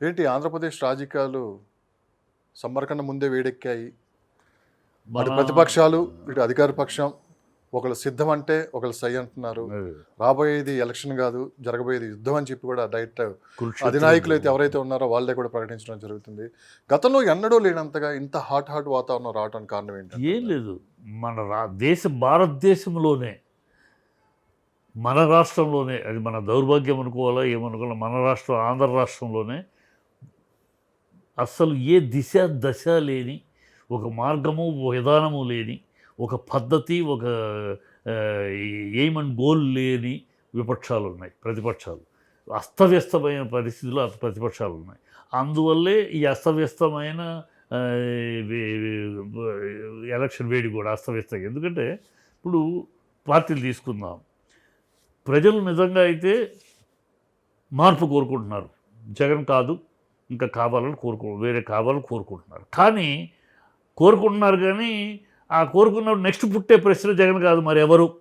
ఏంటి ఆంధ్రప్రదేశ్ రాజకీయాలు సమ్మర్ కన్నా ముందే వేడెక్కాయి? అటు మన- ప్రతిపక్షాలు ఇటు అధికార పక్షం ఒకళ్ళు సిద్ధం అంటే ఒకళ్ళు సై అంటున్నారు. రాబోయేది ఎలక్షన్ కాదు జరగబోయేది యుద్ధం అని చెప్పి కూడా డైరెక్ట్ అధినాయకులు అయితే ఎవరైతే ఉన్నారో వాళ్ళే కూడా ప్రకటించడం జరుగుతుంది. గతంలో ఎన్నడూ లేనంతగా ఇంత హాట్ హాట్ వాతావరణం రావడానికి కారణం ఏంటి ఏం లేదు. మన రా దేశ భారతదేశంలోనే మన రాష్ట్రంలోనే అది మన దౌర్భాగ్యం అనుకోవాలా ఏమనుకోవాలా మన రాష్ట్రం ఆంధ్ర రాష్ట్రంలోనే అస్సలు ఏ దిశ దశ లేని ఒక మార్గము విధానము లేని ఒక పద్ధతి ఒక ఎయిమ్ అండ్ గోల్ లేని విపక్షాలు ఉన్నాయి ప్రతిపక్షాలు. అస్తవ్యస్తమైన పరిస్థితులు ప్రతిపక్షాలు ఉన్నాయి అందువల్లే ఈ అస్తవ్యస్తమైన ఎలక్షన్ వేడి కూడా అస్తవ్యస్తం. ఎందుకంటే ఇప్పుడు పార్టీలు తీసుకుందాం. ప్రజలు నిజంగా అయితే మార్పు కోరుకుంటున్నారు. జగన్ కాదు ఇంకా కావాలని కోరుకో వేరే కావాలని కోరుకుంటున్నారు. కానీ కోరుకుంటున్నారు కానీ ఆ కోరుకున్నప్పుడు నెక్స్ట్ పుట్టే ప్రశ్న జగన్ కాదు మరి ఎవరు?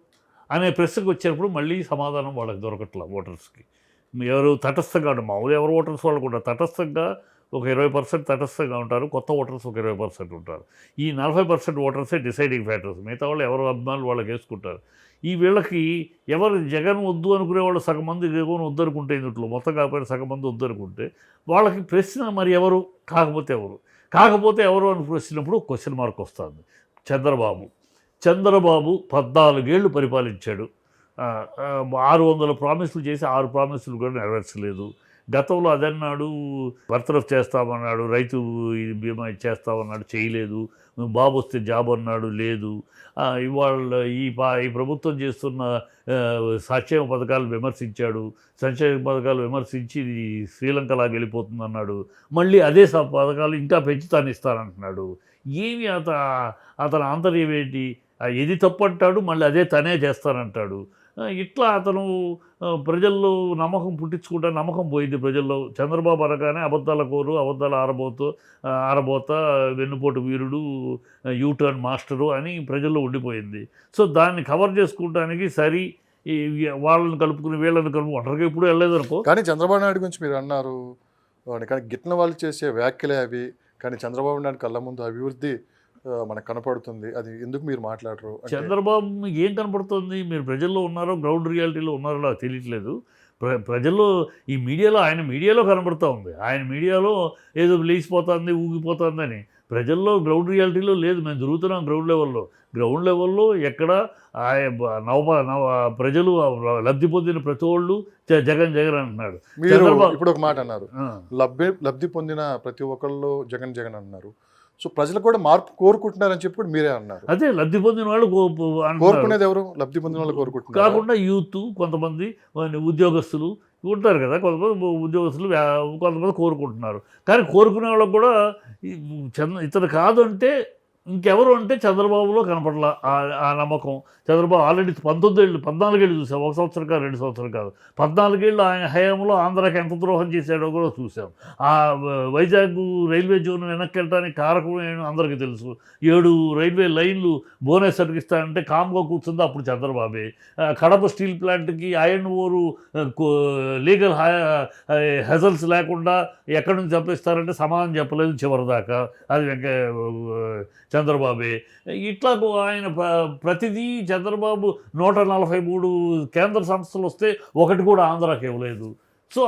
అనే ప్రశ్నకు వచ్చేటప్పుడు మళ్ళీ సమాధానం వాళ్ళకి దొరకట్లా ఓటర్స్కి. ఎవరు తటస్థంగా ఉంటారు మామూలు ఎవరు ఓటర్స్ వాళ్ళు కూడా తటస్థంగా ఒక ఇరవై పర్సెంట్ తటస్థంగా ఉంటారు కొత్త ఓటర్స్ ఒక ఇరవై పర్సెంట్ ఉంటారు. ఈ నలభై పర్సెంట్ ఓటర్సే డిసైడింగ్ ఫ్యాక్టర్స్. మిగతా వాళ్ళు ఎవరు అభిమానులు వాళ్ళకి వేసుకుంటారు. ఈ వీళ్ళకి ఎవరు జగన్ వద్దు అనుకునే వాళ్ళు సగం మంది జగన్ వద్దు అనుకుంటే ఇందులో మొత్తం కాకపోయినా సగం మంది వద్దు అనుకుంటే వాళ్ళకి ప్రశ్న మరి ఎవరు? కాకపోతే ఎవరు? కాకపోతే ఎవరు అని ప్రశ్నప్పుడు క్వశ్చన్ మార్క్ వస్తుంది. చంద్రబాబు. చంద్రబాబు పద్నాలుగేళ్ళు పరిపాలించాడు. ఆరు వందల ప్రామిసులు చేసి ఆరు ప్రామిసులు కూడా నెరవేర్చలేదు. గతంలో అదన్నాడు బర్తరఫ్ చేస్తామన్నాడు రైతు బీమా ఇచ్చేస్తామన్నాడు చేయలేదు. బాబు వస్తే జాబ్ అన్నాడు లేదు. ఇవాళ ఈ పా ఈ ప్రభుత్వం చేస్తున్న సంక్షేమ పథకాలు విమర్శించాడు. సంక్షేమ పథకాలు విమర్శించి శ్రీలంకలా శ్రీలంకలాగా వెళ్ళిపోతుంది అన్నాడు మళ్ళీ అదే పథకాలు ఇంకా పెంచుతాను ఇస్తానంటున్నాడు ఏమి అత అతని ఆంతర్యం ఏంటి? ఇది తప్పు అంటాడు మళ్ళీ అదే తనే చేస్తానంటాడు. ఇట్లా అతను ప్రజల్లో నమ్మకం పుట్టించుకుంటా నమ్మకం పోయింది ప్రజల్లో. చంద్రబాబు అనగానే అబద్ధాల కోరు అబద్ధాల ఆరబోత ఆరబోత వెన్నుపోటు వీరుడు యూటర్న్ మాస్టరు అని ప్రజల్లో ఉండిపోయింది. సో దాన్ని కవర్ చేసుకోవడానికి సరి ఈ వాళ్ళని కలుపుకుని వీళ్ళని కలుపు ఒంటరిగా ఎప్పుడు వెళ్ళలేదు అనుకో. కానీ చంద్రబాబు నాయుడు గురించి మీరు అన్నారు. కానీ గిట్టిన వాళ్ళు చేసే వ్యాఖ్యలే అవి. కానీ చంద్రబాబు నాయుడు కళ్ళ ముందు అభివృద్ధి మనకు కనపడుతుంది. అది ఎందుకు మీరు మాట్లాడరు? చంద్రబాబు మీకు ఏం కనపడుతుంది? మీరు ప్రజల్లో ఉన్నారో గ్రౌండ్ రియాలిటీలో ఉన్నారో నాకు తెలియట్లేదు. ప్ర ప్రజల్లో ఈ మీడియాలో ఆయన మీడియాలో కనబడుతూ ఉంది. ఆయన మీడియాలో ఏదో లేచిపోతుంది ఊగిపోతుందని ప్రజల్లో గ్రౌండ్ రియాలిటీలో లేదు. మేము తిరుగుతున్నాం గ్రౌండ్ లెవెల్లో. గ్రౌండ్ లెవెల్లో ఎక్కడ నవ నవ ప్రజలు లబ్ధి పొందిన ప్రతి వాళ్ళు జ- జగన్ జగన్ అంటున్నాడు. ఇప్పుడు ఒక మాట అన్నారు. లబ్ధి లబ్ధి పొందిన ప్రతి ఒక్కళ్ళు జగన్ జగన్ అన్నారు సో ప్రజలు కూడా మార్పు కోరుకుంటున్నారని చెప్పి కూడా మీరే అన్నారు. అదే లబ్ధి పొందిన వాళ్ళు. కోరుకునేది ఎవరు? లబ్ధి పొందిన వాళ్ళు కోరుకుంటున్నారు? కాకుండా యూత్ కొంతమంది ఉద్యోగస్తులు ఉంటారు కదా కొంతమంది ఉద్యోగస్తులు కొంతమంది కోరుకుంటున్నారు. కానీ కోరుకునే వాళ్ళకు కూడా ఇతను కాదు అంటే ఇంకెవరు అంటే చంద్రబాబులో కనపడలా ఆ- ఆ నమ్మకం. చంద్రబాబు ఆల్రెడీ పంతొమ్మిది ఏళ్ళు పద్నాలుగేళ్ళు చూసాం. ఒక సంవత్సరం కాదు రెండు సంవత్సరం కాదు. పద్నాలుగేళ్ళు ఆయన హయాంలో ఆంధ్రాకి ఎంత ద్రోహం చేశాడో కూడా చూసాం. ఆ వైజాగ్ రైల్వే జోన్ వెనక్కి వెళ్ళడానికి కారకం అందరికీ తెలుసు. ఏడు రైల్వే లైన్లు భువనేశ్వర్కి ఇస్తానంటే కామ్గా కూర్చుంది అప్పుడు చంద్రబాబే. కడప స్టీల్ ప్లాంట్కి ఐరన్ ఓరు లీగల్ హెజల్స్ లేకుండా ఎక్కడి నుంచి చంపిస్తారంటే సమాధానం చెప్పలేదు చివరిదాకా. అది వెంక చంద్రబాబే. ఇట్లా ఆయన ప్ర- ప్రతిదీ చంద్రబాబు నూట నలభై మూడు కేంద్ర సంస్థలు వస్తే ఒకటి కూడా ఆంధ్రాకి ఇవ్వలేదు. సో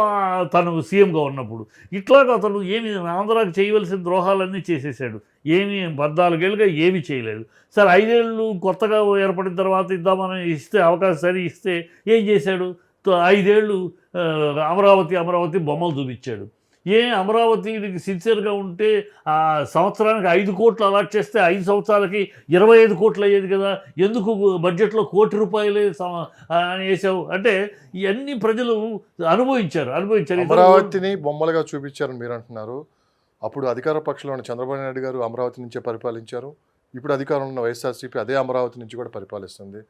తను సీఎంగా ఉన్నప్పుడు. ఇట్లాగ అతను ఏమి ఆంధ్రాకి చేయవలసిన ద్రోహాలన్నీ చేసేసాడు. ఏమి పద్నాలుగేళ్ళుగా ఏమీ చేయలేదు. సరే ఐదేళ్ళు కొత్తగా ఏర్పడిన తర్వాత ఇద్దామని ఇస్తే అవకాశం సరి ఇస్తే ఏం చేశాడు? తో- ఐదేళ్ళు అమరావతి అమరావతి బొమ్మలు చూపించాడు. ఏ అమరావతికి సిన్సియర్గా ఉంటే ఆ సంవత్సరానికి ఐదు కోట్లు అలాట్ చేస్తే ఐదు సంవత్సరాలకి ఇరవై ఐదు కోట్లు అయ్యేది కదా. ఎందుకు బడ్జెట్లో కోటి రూపాయలే అని వేసావు? అంటే ఇవన్నీ ప్రజలు అనుభవించారు అనుభవించారు. అమరావతిని బొమ్మలుగా చూపించారని మీరు అంటున్నారు. అప్పుడు అధికార పక్షంలో ఉన్న చంద్రబాబు నాయుడు గారు అమరావతి నుంచే పరిపాలించారు. ఇప్పుడు అధికారంలో ఉన్న వైఎస్ఆర్సీపీ అదే అమరావతి నుంచి కూడా పరిపాలిస్తుంది.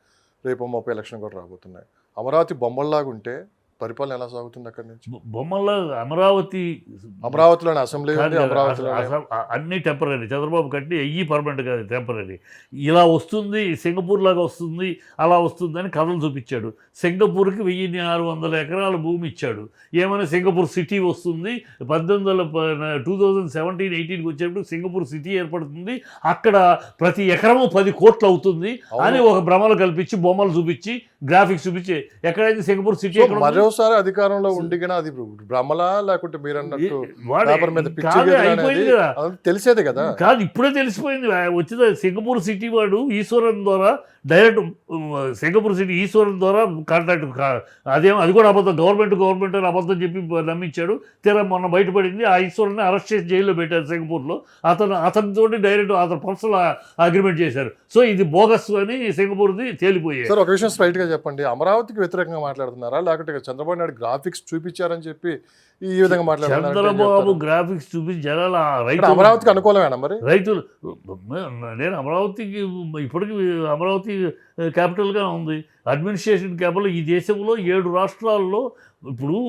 రేపు ముప్పై ఎలక్షన్ కూడా రాబోతున్నాయి. అమరావతి బొమ్మల్లాగా ఉంటే పరిపాలన ఎలా సాగుతుంది అక్కడి నుంచి? బొమ్మల అమరావతి అమరావతిలోని అసెంబ్లీ అమరావతిలో అస- అస- అన్ని టెంపరీ చంద్రబాబు కట్టి అయ్యి పర్మనెంట్ కాదు టెంపరీ. ఇలా వస్తుంది సింగపూర్ లాగా వస్తుంది అలా వస్తుంది అని కథలు చూపించాడు. సింగపూర్కి వెయ్యి ఆరు వందల ఎకరాల భూమి ఇచ్చాడు. ఏమైనా సింగపూర్ సిటీ వస్తుంది పద్దెనిమిది వందల టూ థౌజండ్ సెవెంటీన్ ఎయిటీన్కి వచ్చేటప్పుడు సింగపూర్ సిటీ ఏర్పడుతుంది. అక్కడ ప్రతి ఎకరము పది కోట్లు అవుతుంది అని ఒక భ్రమలు కల్పించి బొమ్మలు చూపించి గ్రాఫిక్స్ చూపించి ఎక్కడైతే సింగపూర్ సిటీ ఉంది? మరోసారి అధికారంలో ఉండిగిన అది భ్రమలా లేకుంటే మీరు అన్నట్టు పేపర్ మీద తెలిసేదే కదా. కాదు ఇప్పుడే తెలిసిపోయింది. వచ్చిన సింగపూర్ సిటీ వాడు ఈశ్వరన్ ద్వారా డైరెక్ట్ సింగపూర్ సిటీ ఈశ్వరన్ ద్వారా కాంట్రాక్ట్ కా- అదేం అది కూడా అబద్ధం. గవర్నమెంట్ గవర్నమెంట్ అని అబద్ధం చెప్పి నమ్మించాడు. తీరా మొన్న బయటపడింది. ఆ ఈశ్వరన్ని అరెస్ట్ చేసి జైల్లో పెట్టారు సింగపూర్లో. అతను అతనితోటి డైరెక్ట్ అతను పర్సనల్ అగ్రిమెంట్ చేశారు. సో ఇది బోగస్ అని సింగపూర్ది తేలిపోయాయి. సార్ ఒక విషయం స్ట్రైట్గా చెప్పండి. అమరావతికి వ్యతిరేకంగా మాట్లాడుతున్నారా? లేకుంటే చంద్రబాబు నాయుడు గ్రాఫిక్స్ చూపించారని చెప్పి ఈ విధంగా ఏం చంద్రబాబు? గ్రాఫిక్స్ చూపించి జనాల రైతు అమరావతికి అనుకూలమేనా మరి? రైతులు నేను అమరావతికి ఇప్పటికి అమరావతి క్యాపిటల్గా ఉంది. అడ్మినిస్ట్రేషన్ క్యాపిటల్ ఈ దేశంలో ఏడు రాష్ట్రాల్లో ఇప్పుడు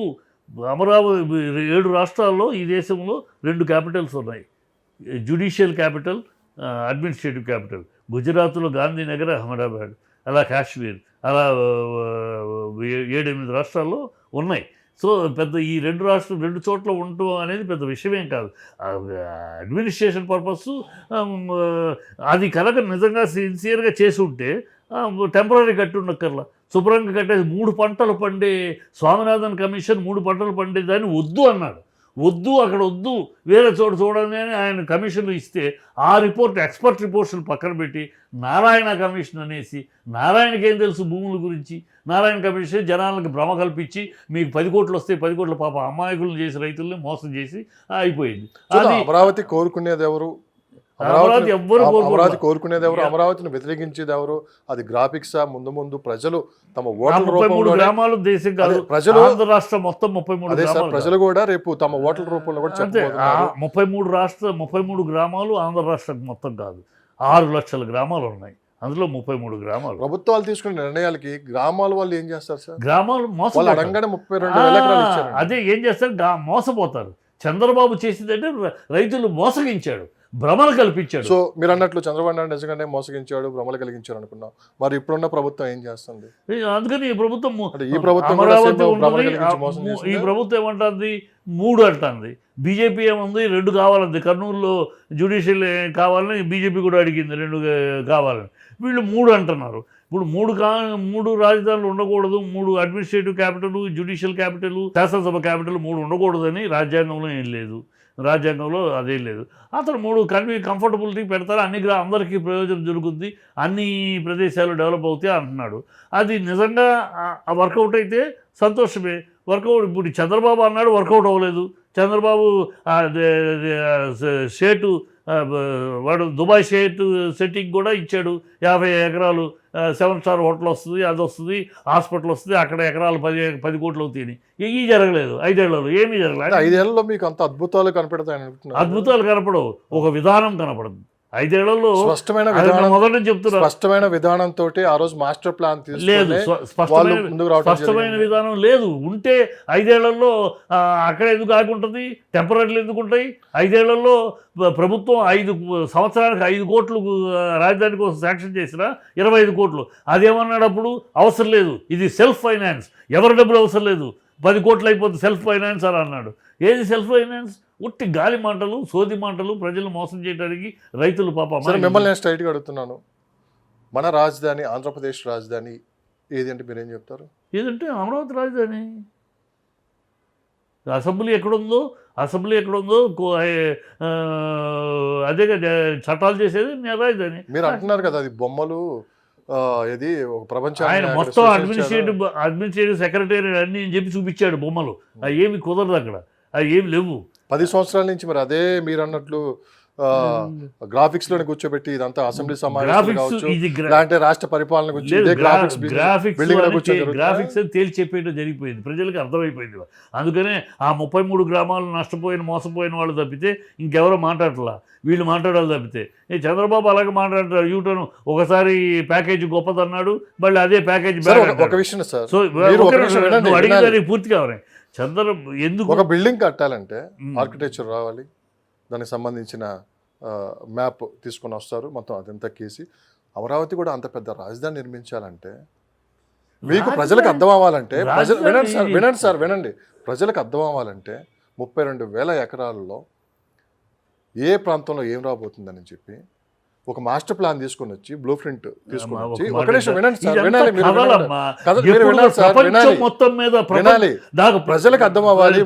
అమరావతి ఏడు రాష్ట్రాల్లో ఈ దేశంలో రెండు క్యాపిటల్స్ ఉన్నాయి. జ్యుడిషియల్ క్యాపిటల్ అడ్మినిస్ట్రేటివ్ క్యాపిటల్ గుజరాత్లో గాంధీనగర్ అహ్మదాబాద్. అలా కాశ్మీర్ అలా ఏడెనిమిది రాష్ట్రాల్లో ఉన్నాయి. సో పెద్ద ఈ రెండు రాష్ట్రం రెండు చోట్ల ఉండటం అనేది పెద్ద విషయమేం కాదు. అడ్మినిస్ట్రేషన్ పర్పస్ అది కనుక నిజంగా సిన్సియర్గా చేసి ఉంటే టెంపరీ కట్టి ఉండక్కర్లా. శుభ్రంగా కట్టేసి మూడు పంటలు పండే స్వామినాథన్ కమిషన్ మూడు పంటలు పండేదాన్ని వద్దు అన్నాడు. వద్దు అక్కడ వద్దు వేరే చోట చూడండి అని ఆయన కమిషన్లు ఇస్తే ఆ రిపోర్ట్ ఎక్స్పర్ట్ రిపోర్ట్స్ పక్కన పెట్టి నారాయణ కమిషన్ అనేసి నారాయణకి ఏం తెలుసు భూముల గురించి? నారాయణ కమిషన్ జనాలకు భ్రమ కల్పించి మీకు పది కోట్లు వస్తే పది కోట్ల పాప అమాయకులను చేసి రైతుల్ని మోసం చేసి అయిపోయింది. అది అమరావతి కోరుకునేది ఎవరు? అమరావతి ఎవ్వరు. అమరావతి కోరుకునేది ఎవరు. అమరావతిని వ్యతిరేకించేది ఎవరు అది గ్రాఫిక్సా ముందు ముందు ప్రజలు తమ మూడు రూపంలో గ్రామాలు దేశం కాదు. ప్రజలు రాష్ట్రం మొత్తం ముప్పై మూడు అదే సార్ గ్రామాలు ప్రజలు కూడా రేపు తమ ఓట్ల రూపంలో కూడా ముప్పై మూడు రాష్ట్ర ముప్పై మూడు గ్రామాలు ఆంధ్ర రాష్ట్రం మొత్తం కాదు. ఆరు లక్షల గ్రామాలు ఉన్నాయి. అందులో ముప్పై మూడు గ్రామాలు. ప్రభుత్వాలు తీసుకునే నిర్ణయాలకి గ్రామాల వాళ్ళు ఏం చేస్తారు సార్? గ్రామాలు మోసపోతారు. ముప్పై రెండు అదే ఏం చేస్తారు? మోసపోతారు. చంద్రబాబు చేసిందంటే రైతులు మోసగించాడు భ్రమలు కల్పించాడు. సో మీరు అన్నట్లు చంద్రబాబు నాయుడు నిజంగానే మోసగించాడు భ్రమలు కలిగించాడు అనుకున్నాం. మరి ఇప్పుడున్న ప్రభుత్వం ఏం చేస్తుంది? అందుకని ఈ ప్రభుత్వం ఈ ప్రభుత్వం ఈ? ప్రభుత్వం ఏమంటుంది? మూడు అంటుంది. బీజేపీ ఏముంది? రెండు కావాలంది. కర్నూలులో జ్యుడిషియల్ కావాలని బీజేపీ కూడా అడిగింది రెండు కావాలని. వీళ్ళు మూడు అంటున్నారు. ఇప్పుడు మూడు కా మూడు రాజధానులు ఉండకూడదు మూడు అడ్మినిస్ట్రేటివ్ క్యాపిటల్ జ్యుడిషియల్ క్యాపిటల్ శాసనసభ క్యాపిటల్ మూడు ఉండకూడదని రాజ్యాంగంలో ఏం లేదు. రాజ్యాంగంలో అదేం లేదు. అతను మూడు కన్వీ కంఫర్టబిలిటీ పెడతారు. అన్ని గ్రా అందరికీ ప్రయోజనం జరుగుతుంది అన్ని ప్రదేశాలు డెవలప్ అవుతాయి అంటున్నాడు. అది నిజంగా వర్కౌట్ అయితే సంతోషమే. వర్కౌట్ ఇప్పుడు చంద్రబాబు అన్నాడు వర్కౌట్ అవ్వలేదు. చంద్రబాబు షేటు వాడు దుబాయ్ షేట్ సెట్టింగ్ కూడా ఇచ్చాడు. యాభై ఎకరాలు సెవెన్ స్టార్ హోటల్ వస్తుంది అది వస్తుంది హాస్పిటల్ వస్తుంది అక్కడ ఎకరాలు పది పది కోట్లు అవుతాయి ఇవి జరగలేదు ఐదేళ్ళలో ఏమీ జరగలేదు. ఐదేళ్ళలో మీకు అంత అద్భుతాలు కనపెడతాయని అనుకుంటున్నారు? అద్భుతాలు కనపడవు ఒక విధానం కనపడదు. ఐదేళ్ళలో స్పష్టమైన మొదటి నుంచి చెప్తున్నా స్పష్టమైన విధానం తోటి ఆ రోజు మాస్టర్ ప్లాన్ లేదు స్పష్టమైన. విధానం లేదు. ఉంటే ఐదేళ్ళలో అక్కడ ఎందుకు ఆగుంటుంది? టెంపరీలు ఎందుకు ఉంటాయి? ఐదేళ్ళలో ప్ర- ప్రభుత్వం ఐదు సంవత్సరానికి ఐదు కోట్లు రాజధాని కోసం శాంక్షన్ చేసిన ఇరవై ఐదు కోట్లు. అదేమన్నాడు అప్పుడు అవసరం లేదు. ఇది సెల్ఫ్ ఫైనాన్స్. ఎవరి డబ్బులు అవసరం లేదు. పది కోట్లు అయిపోతుంది సెల్ఫ్ ఫైనాన్స్ అని అన్నాడు. ఏది సెల్ఫ్ ఫైనాన్స్? ఉట్టి గాలి మాటలు సోది మాటలు ప్రజలు మోసం చేయడానికి రైతులు పాప మిమ్మల్ని నేను స్ట్రైట్గా అడుగుతున్నాను. మన రాజధాని ఆంధ్రప్రదేశ్ రాజధాని ఏది అంటే మీరేం చెప్తారు? ఏదంటే అమరావతి రాజధాని. అసెంబ్లీ ఎక్కడుందో అసెంబ్లీ ఎక్కడుందో అదే కదా చట్టాలు చేసేది రాజధాని. మీరు అంటున్నారు కదా అది బొమ్మలు ఇది ఒక ప్రపంచాన్ని ఆయన మొత్తం. అడ్మినిస్ట్రేటివ్ అడ్మినిస్ట్రేటివ్ సెక్రటరీ అన్ని చెప్పి చూపించాడు బొమ్మలు. అవి ఏమి కుదరదు అక్కడ. అవి ఏమి లేవు. పది సంవత్సరాల నుంచి మరి అదే మీరు అన్నట్లు గ్రాఫిక్స్లోనే కూర్చోబెట్టి ఇదంతా అసెంబ్లీ సమావేశం కావచ్చు లేదంటే రాష్ట్ర పరిపాలన గురించి గ్రాఫిక్స్లో తేల్చి చెప్పేయడం జరిగిపోయింది. ప్రజలకు అర్థమైపోయింది. అందుకనే ఆ ముప్పై మూడు గ్రామాలు నష్టపోయిన మోసపోయిన వాళ్ళు తప్పితే ఇంకెవరో మాట్లాడట్లా? వీళ్ళు మాట్లాడాలి తప్పితే. ఏ చంద్రబాబు అలాగే మాట్లాడతారు యూటర్న్ ఒకసారి ప్యాకేజీ గొప్పదన్నాడు మళ్ళీ అదే ప్యాకేజీ ఒక-. విషయం సార్. సో పూర్తి కావాలి చంద్ర ఎందుకు ఒక బిల్డింగ్ కట్టాలంటే. ఆర్కిటెక్చర్ రావాలి. దానికి సంబంధించిన మ్యాప్ తీసుకొని వస్తారు. మొత్తం అదంతా కేసి. అమరావతి కూడా అంత పెద్ద రాజధాని నిర్మించాలంటే మీకు ప్రజలకు అర్థం అవ్వాలంటే ప్రజలు వినండి సార్ వినండి సార్ వినండి. ప్రజలకు అర్థం అవ్వాలంటే ముప్పై రెండు వేల ఎకరాలలో ఏ ప్రాంతంలో ఏం రాబోతుందని చెప్పి ఒక మాస్టర్ ప్లాన్ తీసుకొని వచ్చి బ్లూ ప్రింట్ తీసుకొని వచ్చి ఒక నిమిషం వినండి. సార్ వినాలి మీరు వినాలి. సార్ వినాలి. మొత్తం మీద వినాలి. ప్రజలకు అర్థం అవ్వాలి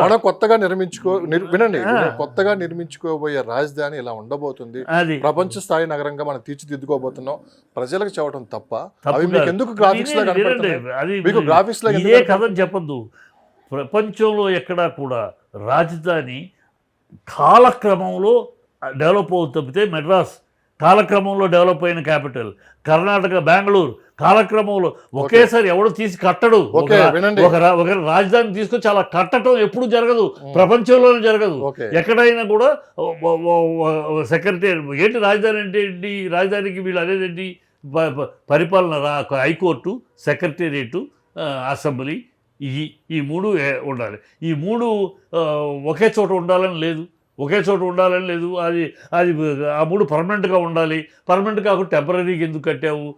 మన కొత్తగా నిర్మించుకో నిర్- వినండి. కొత్తగా నిర్మించుకోబోయే రాజధాని ఇలా ఉండబోతుంది. ప్రపంచ స్థాయి నగరంగా మనం తీర్చిదిద్దుకోబోతున్నాం. ప్రజలకు చెప్పడం తప్ప. అవి మీకు. ఎందుకు గ్రాఫిక్స్లో మీకు గ్రాఫిక్స్లో? కథని చెప్పద్దు. ప్రపంచంలో ఎక్కడా కూడా రాజధాని కాలక్రమంలో డెవలప్ అవుతుంది తప్పితే మెడ్రాస్ కాలక్రమంలో డెవలప్ అయిన క్యాపిటల్. కర్ణాటక బెంగళూరు కాలక్రమంలో ఒకేసారి ఎవడు తీసి కట్టడు. ఒక రాజధాని తీసుకొచ్చి అలా కట్టడం ఎప్పుడు జరగదు. ప్రపంచంలోనే జరగదు. ఎక్కడైనా కూడా సెక్రటరీ ఏంటి రాజధాని అంటే ఏంటి? రాజధానికి వీళ్ళు అనేదేంటి పరిపాలన హైకోర్టు సెక్రటేరియట్ అసెంబ్లీ ఈ ఈ మూడు ఉండాలి. ఈ మూడు ఒకే చోట ఉండాలని లేదు. ఒకే చోట ఉండాలని లేదు. అది అది ఆ మూడు పర్మనెంట్గా ఉండాలి. పర్మనెంట్ కాకుండా టెంపరీకి ఎందుకు కట్టావు?